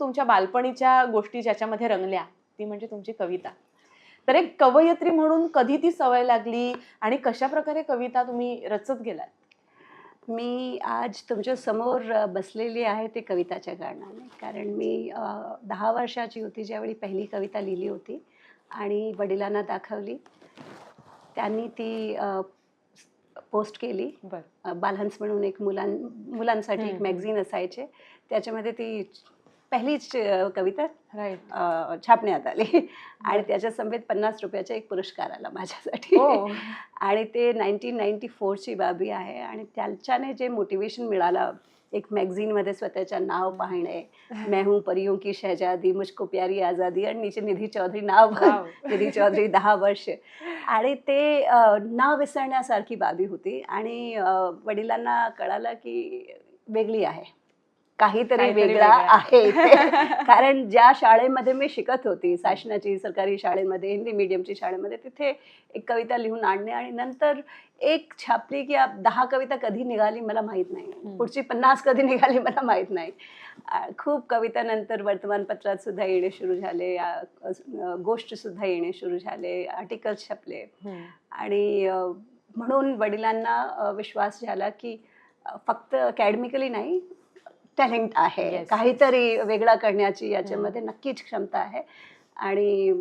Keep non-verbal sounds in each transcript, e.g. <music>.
तुमच्या बालपणीच्या गोष्टी ज्याच्यामध्ये रंगल्या ती म्हणजे तुमची कविता. तर एक कवयित्री म्हणून कधी ती सवय लागली आणि कशा प्रकारे कविता तुम्ही रचत गेलात? मी आज तुमच्यासमोर बसलेली आहे ते कविताच्या कारणाने. कारण मी दहा वर्षाची होती ज्यावेळी पहिली कविता लिहिली होती आणि वडिलांना दाखवली. त्यांनी ती पोस्ट केली. बालहंस म्हणून एक मुलां मुलांसाठी एक. मॅगझिन असायचे. त्याच्यामध्ये ती पहिलीच अ, कविता राईट छापण्यात आली. <laughs> आणि त्याच्या समेत पन्नास रुपयाचा एक पुरस्कार आला माझ्यासाठी. हो. <laughs> आणि ते नाईन्टीन नाईन्टी फोरची बाबी आहे. आणि त्याच्याने जे मोटिवेशन मिळालं एक मॅगझिनमध्ये स्वतःचं नाव पाहणे <laughs> मैं हूँ परियों की शहजादी मुझको प्यारी आझादी आणि नीचे निधी चौधरी नाव. निधी चौधरी दहा वर्ष. आणि ते नाव विसरण्यासारखी बाबी होती. आणि वडिलांना कळालं की वेगळी आहे. काहीतरी वेगळा आहे. <laughs> कारण ज्या शाळेमध्ये मी शिकत होती शासनाची सरकारी शाळेमध्ये हिंदी मीडियमची शाळेमध्ये तिथे एक कविता लिहून आणणे आणि नंतर एक छापली की आप- दहा कविता कधी निघाली मला माहीत नाही. पुढची पन्नास कधी निघाली मला माहीत नाही खूप कविता नंतर वर्तमानपत्रात सुद्धा येणे सुरू झाले गोष्ट सुद्धा येणे सुरू झाले आर्टिकल्स छापले. आणि म्हणून वडिलांना विश्वास झाला की फक्त अकॅडमिकली नाही टॅलेंट आहे. काहीतरी वेगळा करण्याची याच्यामध्ये नक्कीच क्षमता आहे. आणि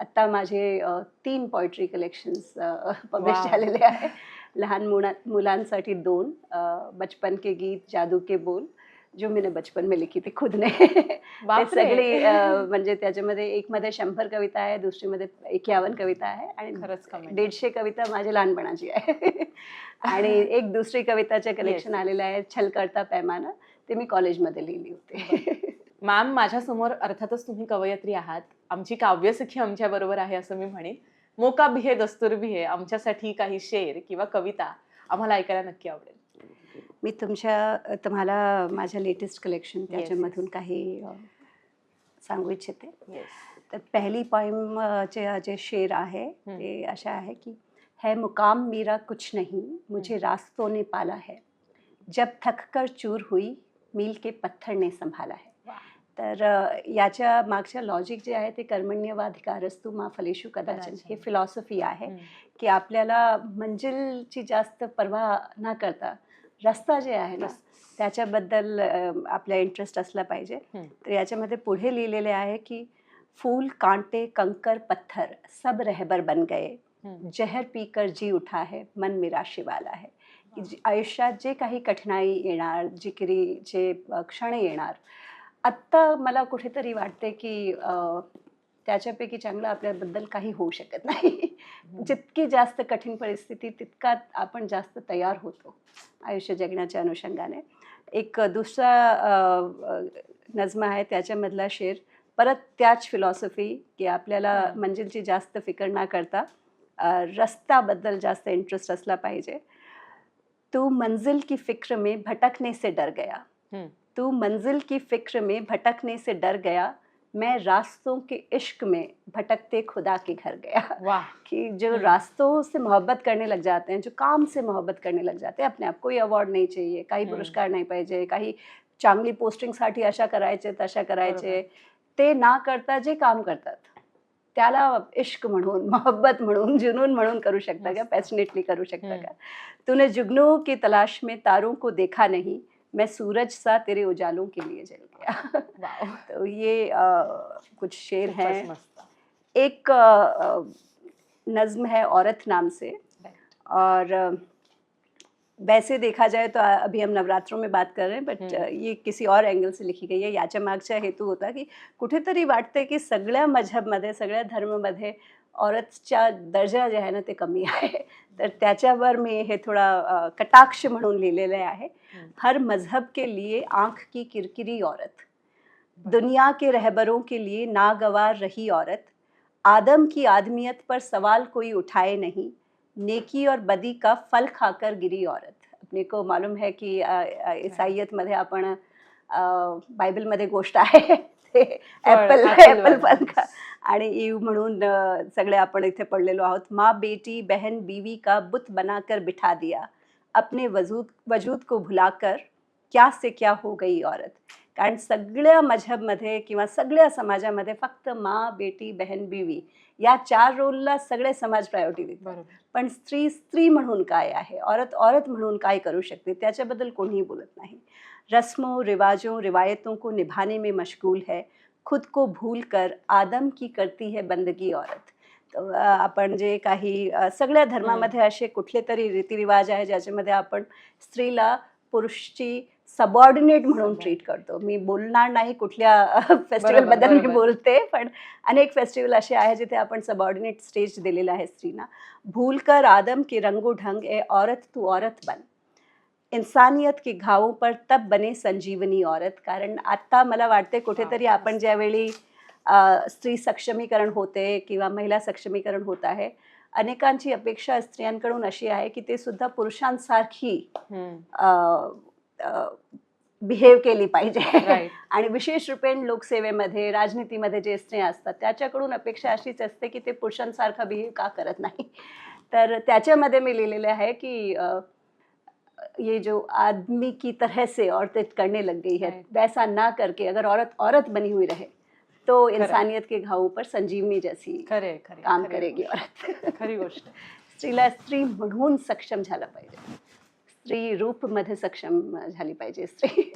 आत्ता माझे तीन पोएट्री कलेक्शन्स पब्लिश. झालेले आहे. लहान मुला मुलांसाठी दोन बचपन के गीत जादू के बोल. जो मैंने बचपन में लिखी थी खुद ने. सगळी म्हणजे त्याच्यामध्ये एक मध्ये शंभर कविता आहे दुसरीमध्ये एकावन्न कविता आहे आणि. दीडशे कविता माझी लहानपणाची आहे. आणि <laughs> एक दुसरी कविताचे कलेक्शन. आलेलं आहे छल करता पैमाना ते मी कॉलेजमध्ये लिहिली होती. मॅम माझ्यासमोर अर्थातच तुम्ही कवयित्री आहात. आमची काव्यसखी आमच्या बरोबर आहे असं मी म्हणेन. मोका बिहे दस्तूर बिहे आमच्यासाठी काही शेर किंवा कविता आम्हाला ऐकायला नक्की आवडेल. मी तुमच्या तुम्हाला माझ्या लेटेस्ट कलेक्शन. त्याच्यामधून काही सांगू इच्छिते. तर पहिली पॉइम चे जे शेर आहे. ते अशा आहे की है मुकाम मेरा कुछ नहीं मुझे रास्तों ने पाला है जब थक कर चूर हुई मील के पत्थर ने संभाला है. तर याच्या मागच्या लॉजिक जे आहे ते कर्मण्यवाधिकारस्तु मा फलेशु कदाचन कदाचन. हे फिलॉसॉफी आहे. की आपल्याला मंजिलची जास्त पर्वा न करता रस्ता जे आहे ना त्याच्याबद्दल आपला इंटरेस्ट असला पाहिजे. तर याच्यामध्ये पुढे लिहिलेले आहे की फूल कांटे कंकर पत्थर सब रहबर बन गए. जहर पीकर जी उठा है मन मेरा शिवाला है जी- आयुष्यात जे काही कठीणाई येणार जिकिरी जे क्षण येणार आत्ता मला कुठेतरी वाटते की त्याच्यापैकी चांगलं आपल्याबद्दल काही होऊ शकत नाही. <laughs> जितकी जास्त कठीण परिस्थिती तितका आपण जास्त तयार होतो आयुष्य जगण्याच्या अनुषंगाने. एक दुसरा नजमा आहे त्याच्यामधला शेर परत त्याच फिलॉसॉफी की आपल्याला. मंजिलची जास्त फिकर ना करता अ, रस्त्याबद्दल जास्त इंटरेस्ट असला पाहिजे. तू मंजिल की फिक्र में भटकने से डर गया. तू मंजिल की फिक्र में भटकने से डर गया. मैं रास्तों के इश्क में भटकते खुदा के घर गया वाह कि जो हम्म. रास्तों से मोहब्बत करने लग जाते हैं जो काम से मोहब्बत करने लग जाते हैं अपने आप कोई अवॉर्ड नाही चाहिए काही हम्म. पुरस्कार नाही पाहिजे काही चांगली पोस्टिंग पोस्टिंगसाठी अशा करायचे तशा करायचे. ते ना करता जे काम करतात त्याला इश्क म्हणून मोहब्बत म्हणून जुनून म्हणून करू शकता का. पॅशनेटली करू शकता हम्म. का तूने जुगनू की तलाश में तारों को देखा नहीं मैं सूरज सा तेरे उजालों के लिए जल गया। <laughs> तो ये अ, कुछ शेर हैं। एक अ, नज्म है औरत नाम से। और वैसे देखा जाए तो अभी हम नवरात्रों में बात कर रहे हैं बट हम्म. ये किसी और एंगल से लिखी गई आहे याच्या मागचा हेतू होता की कुठेतरी वाटते की सगळ्या मजहबमध्ये सगळ्या धर्ममध्ये औरतच्या दर्जा जे आहे ना ते कमी आहे. तर त्याच्यावर मी हे थोडा कटाक्ष म्हणून लिहिलेले आहे. हर मज़हब के लिए आँख की किरकिरी औरत. दुनिया के रहबरों के लिए नागवार रही औरत. आदम की आदमियत पर सवाल कोई उठाए नहीं. नेकी और बदी का फल खाकर गिरी औरत. अपने को मालूम है की अ, अ, ईसाईयतमध्ये आपण बायबलमध्ये गोष्ट आहे ते ॲपल ॲपल फल खा आणि ईव म्हणून सगळे आपण इथे पडलेलो आहोत. माँ बेटी बहन बीवी का बुत बनाकर बिठा दिया. अपने वजूद वजूद को भुलाकर क्या से क्या हो गई औरत? कारण सगळ्या मजहबमध्ये किंवा सगळ्या समाजामध्ये फक्त मा बेटी बहन बीवी या चार रोलला सगळे समाज प्रायोरिटी देतात. पण स्त्री स्त्री म्हणून काय आहे? औरत औरत म्हणून काय करू शकते? त्याच्याबद्दल कोणीही बोलत नाही. रस्मों रिवाजों रिवायतों को निभाने में मशगूल है. खुद को भूल कर आदम की करती है बंदगी औरत। आपण जे काही सगळ्या धर्मामध्ये असे कुठले तरी रीतिरिवाज आहे ज्याच्यामध्ये आपण स्त्रीला पुरुषची सबऑर्डिनेट म्हणून. ट्रीट करतो. मी बोलणार नाही कुठल्या फेस्टिवल बरोबर, बद्दल मी. बोलते पण अनेक फेस्टिवल असे आहे जिथे आपण सबऑर्डिनेट स्टेज दिलेला आहे स्त्रीना. भूल कर आदम की रंगो ढंग ए औरत तू औरत बन. इंसानियत के घावों पर तब बने संजीवनी औरत कारण आता मला वाटते कुठेतरी आपण ज्यावेळी स्त्री सक्षमीकरण होते किंवा महिला सक्षमीकरण होत आहे अनेकांची अपेक्षा स्त्रियांकडून अशी आहे की ते सुद्धा पुरुषांसारखी. बिहेव केली पाहिजे. <laughs> आणि विशेष रूपेण लोकसेवेमध्ये राजनीतीमध्ये जे स्त्रिया असतात त्याच्याकडून अपेक्षा अशीच असते की ते पुरुषांसारखं बिहेव का करत नाही तर त्याच्यामध्ये मी लिहिलेले आहे की ये जो आदमी की तरह से औरतें करने लग गई है वैसा ना करके अगर औरत औरत बनी हुई रहे तो इंसानियत के घावों पर संजीवनी जैसी खरे खरे काम खरे करेगी औरत। <laughs> खरी गोष्ट। स्त्रीला स्त्री म्हणून सक्षम झाला पाहिजे। स्त्री रूप मध्य सक्षम झाली पाहिजे स्त्री।